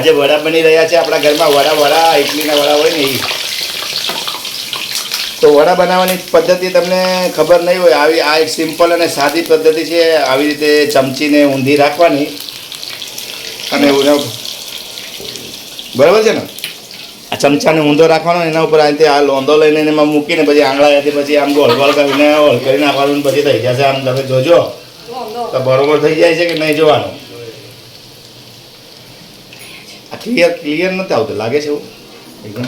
આજે વડા બની રહ્યા છે આપણા ઘરમાં. વડા વડા ઇડલીના વડા હોય ને તો વડા બનાવવાની પદ્ધતિ તમને ખબર નહીં હોય. આવી આ એક સિમ્પલ અને સાદી પદ્ધતિ છે. આવી રીતે ચમચીને ઊંધી રાખવાની. અને બરાબર છે ને? આ ચમચાને ઊંધો રાખવાનો એના ઉપર આ આ લોંધો લઈને એમાં મૂકીને પછી આંગળાથી પછી આમ ગોળ ગોળ કરીને હોળ કરી નાખવાનું પછી થઈ જશે. આમ તમે જોજો. તો બરોબર થઈ જાય છે કે નહીં જોવાનું? ક્લિયર ક્લિયર નથી આવતું. લાગે છે એવું? એકદમ.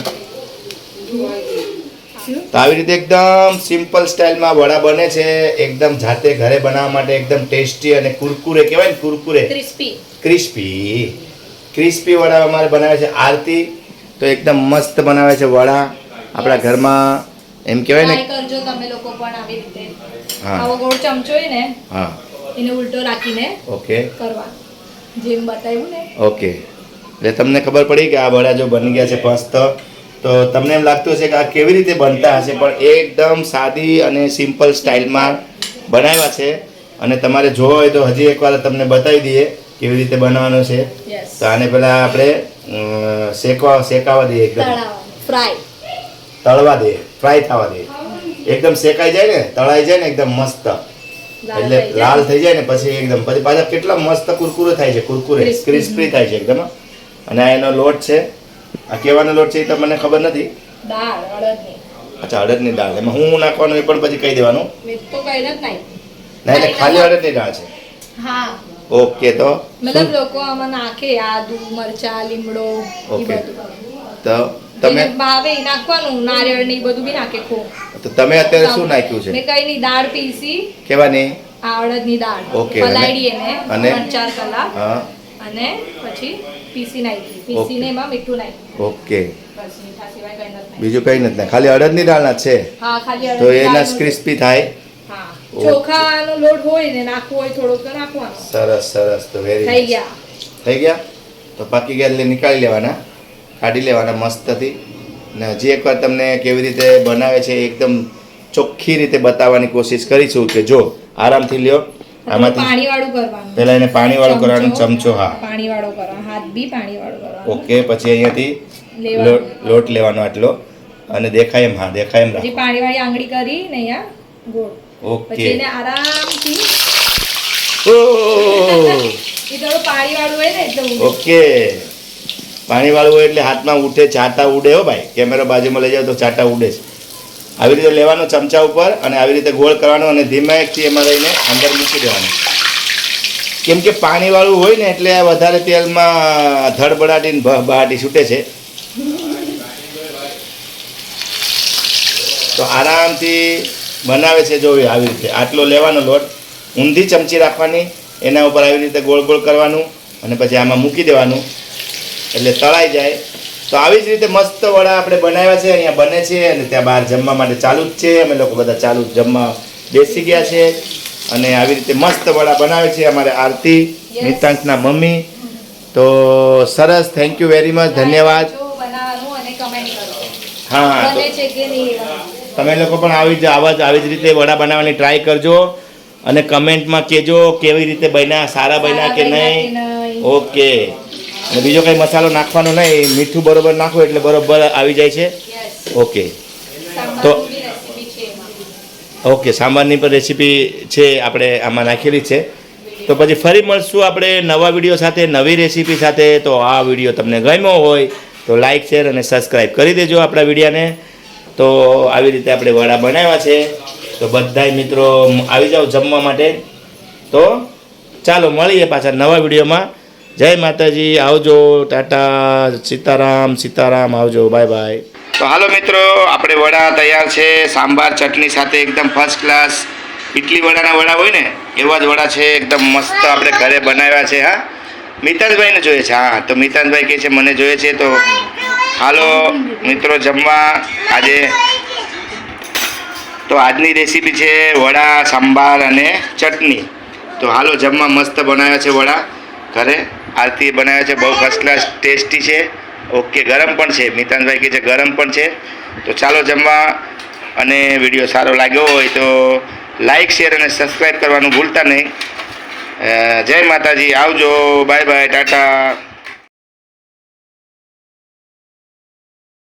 તો આવી રીતે એકદમ સિમ્પલ સ્ટાઇલમાં વડા બને છે. એકદમ જાતે ઘરે બનાવવા માટે એકદમ ટેસ્ટી અને કુરકુરે કહેવાય ને કુરકુરે. ક્રિસ્પી ક્રિસ્પી ક્રિસ્પી વડા અમારે બનાવે છે આરતી. તો એકદમ મસ્ત બનાવે છે વડા. આપણા ઘરમાં એમ કહેવાય ને કરજો તમે લોકો પણ આવી રીતે. હા. આવો ગોળ ચમચો ને હા. એને ઉલટો રાખીને ઓકે કરવા. જેમ બતાવ્યું ને. ઓકે એટલે તમને ખબર પડી કે આ વડા જો બની ગયા છે મસ્ત. તો તમને એમ લાગતું હશે કે આ કેવી રીતે બનતા હશે પણ એકદમ સાદી અને સિમ્પલ સ્ટાઇલમાં બનાવ્યા છે. અને તમારે જોવો હોય તો હજી એકવાર તમને બતાવી દઈએ કેવી રીતે બનાવવાનું છે. તો આને પહેલાં આપણે શેકવા શેકાવા દઈએ એકદમ. ફ્રાય તળવા દઈએ ફ્રાય થવા દઈએ. એકદમ શેકાઈ જાય ને તળાઈ જાય ને એકદમ મસ્ત. એટલે લાલ થઈ જાય ને પછી એકદમ પછી પાછા કેટલા મસ્ત કુરકુરો થાય છે કુરકુરે. ક્રિસ્પી થાય છે એકદમ અને આ એનો લોટ છે. આ કેવાનો લોટ છે એ તો મને ખબર નથી. અચ્છા અડદની દાળ. એમાં હું નાખવાનું એ પણ પછી કહી દેવાનું. ના એટલે ખાલી અડદની દાળ છે. ઓકે તો મતલબ લોકો આમાં નાખે આદુ મરચા લીમડો ઓકે. તો તમે ભાવે નાખવાનું નારિયેળ ને બધું બી નાખે ખો તો તમે અત્યારે શું નાખ્યું છે? મેં કઈ ની દાળ પીસી કેવાની? આ અડદની દાળ. ઓકે પલાળી એને અને? ત્રણ ચાર કલાક. હા. અને પછી પીસી નાખી પીસીને એમાં મીઠું નાખ્યું ઓકે. બસ કઈ નથી બીજું કંઈ નથી ખાલી અડદની દાળના છે? તો એના ક્રિસ્પી થાય. ચોખાનો લોટ હોય ને નાખવું હોય થોડોક તો નાખવાનો. સરસ સરસ. તો વેરી થઈ ગયા. થઈ ગયા? તો પાકી ગયા એટલે નીકાળી લેવાના. કાઢી લેવાના મસ્તથી. ને હજી એકવાર તમને કેવી રીતે બનાવે છે એકદમ ચોખ્ખી રીતે બતાવવાની કોશિશ કરીશું કે જો આરામથી લ્યો. આમાંથી પાણી વાળું કરવાનું. પહેલા એને પાણીવાળું કરવાનું ચમચો હા. પાણી વાળો કરવાનો હાથ બી પાણી વાળો કરવાનો. ઓકે પછી અહીંયાથી લોટ લેવાનો આટલો. અને દેખાય એમ હા દેખાય એમ રાખો. પાણી વાળી આંગળી કરી ને અહીંયા ગોળ. ઓકે. પછી એને આરામથી ઓ એ તો પાણી વાળું હોય ને એટલે ઓકે. પાણી પાણીવાળું હોય એટલે હાથમાં ઉઠે ચાટા ઉડે હો ભાઈ. કેમેરા બાજુમાં લઈ જાવ તો ચાટા ઉડે છે. આવી રીતે લેવાનો ચમચા ઉપર અને આવી રીતે ગોળ કરવાનો અને ધીમેથી એમાં રહીને અંદર મૂકી દેવાનું. કેમ કે પાણીવાળું હોય ને એટલે વધારે તેલમાં ધડબડાટીને બહાટી છૂટે છે. તો આરામથી બનાવે છે જો આવી રીતે. આટલો લેવાનો લોટ, ઊંધી ચમચી રાખવાની, એના ઉપર આવી રીતે ગોળ ગોળ કરવાનું અને પછી આમાં મૂકી દેવાનું. એટલે તળાઈ જાય. તો આવી જ રીતે મસ્ત વડા આપણે બનાવ્યા છે અહીંયા બને છે અને ત્યાં બહાર જમવા માટે ચાલુ જ છે. અમે લોકો બધા ચાલુ જ જમવા બેસી ગયા છે અને આવી રીતે મસ્ત વડા બનાવે છે અમારે આરતી. નિતાંકના મમ્મી. તો સરસ થેન્ક યુ વેરી મચ ધન્યવાદ. હા તમે લોકો પણ આવી જ આવા જ આવી જ રીતે વડા બનાવવાની ટ્રાય કરજો અને કમેન્ટમાં કહેજો કેવી રીતે બન્યા સારા બન્યા કે નહીં. ઓકે અને બીજો કંઈ મસાલો નાખવાનો નહીં મીઠું બરોબર નાખો એટલે બરોબર આવી જાય છે. ઓકે. તો-. ઓકે સાંભારની પણ રેસીપી છે આપણે આમાં નાખેલી છે. તો પછી ફરી મળશું આપણે નવા વીડિયો સાથે નવી રેસીપી સાથે. તો આ વીડિયો તમને ગમ્યો હોય તો લાઈક શેર અને સબસ્ક્રાઈબ કરી દેજો આપણા વિડીયાને. તો આવી રીતે આપણે વડા બનાવ્યા છે. તો બધાય મિત્રો આવી જાઓ જમવા માટે. તો ચાલો મળીએ પાછા નવા વિડીયોમાં. જય માતાજી, આવજો, ટાટા, સીતારામ સીતારામ, આવજો, બાય બાય. તો હાલો મિત્રો, આપણે વડા તૈયાર છે, સાંભાર ચટણી સાથે એકદમ ફર્સ્ટ ક્લાસ ઇડલી વડાના વડા હોય ને, એવા જ વડા છે, એકદમ મસ્ત આપણે ઘરે બનાવ્યા છે, હા. મિતાંશભાઈને જોઈએ છે, હા, તો મિતાંશભાઈ કહે છે, મને જોઈએ છે. તો હાલો, મિત્રો, જમવા. આજે તો આજની રેસીપી છે, વડા, સાંભાર અને ચટણી. તો હાલો, જમવા મસ્ત બનાવ્યા છે વડા. ઘરે. આરતી બનાવ્યા છે, બહુ ફર્સ્ટ ક્લાસ ટેસ્ટી છે. ઓકે, ગરમ પણ છે. મિતાનભાઈ કહે છે, ગરમ પણ છે. તો ચાલો જમવા અને વીડિયો સારો લાગ્યો હોય તો લાઈક શેર અને સબસ્ક્રાઈબ કરવાનું ભૂલતા નહીં. જય માતાજી. આવજો. Bye bye Tata